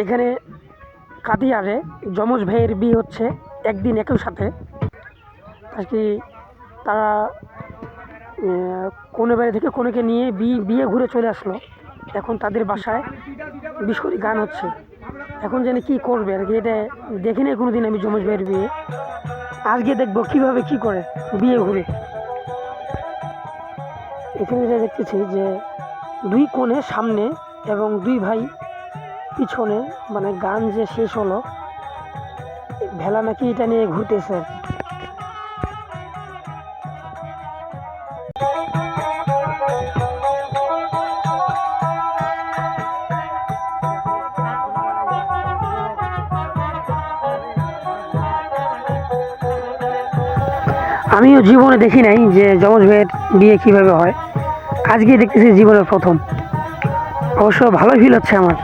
এখানে কাতিয়ারে যমজ ভাইয়ের বিয়ে হচ্ছে একদিন একই সাথে। আর কি তারা কনে বাড়ি থেকে কনেকে নিয়ে বিয়ে বিয়ে ঘুরে চলে আসলো। এখন তাদের বাসায় বিস্কুটি গান হচ্ছে। এখন জানি কি করবে আর কি, এটা দেখি দেখিনি কোনোদিন আমি যমজ ভাইয়ের বিয়ে। আজকে দেখব কীভাবে কি করে বিয়ে ঘুরে। এখানে যেটা দেখতেছি যে দুই কোণে সামনে এবং দুই ভাই পিছনে মানে গান যে শেষ হলো, ভেলা নাকি এটা নিয়ে ঘুরতেছে। আমিও জীবনে দেখি নাই যে যমজ ভাইয়ের বিয়ে কীভাবে হয়। আজকে দেখতেছি জীবনের প্রথম। অবশ্য ভালো ফিল হচ্ছে আমার।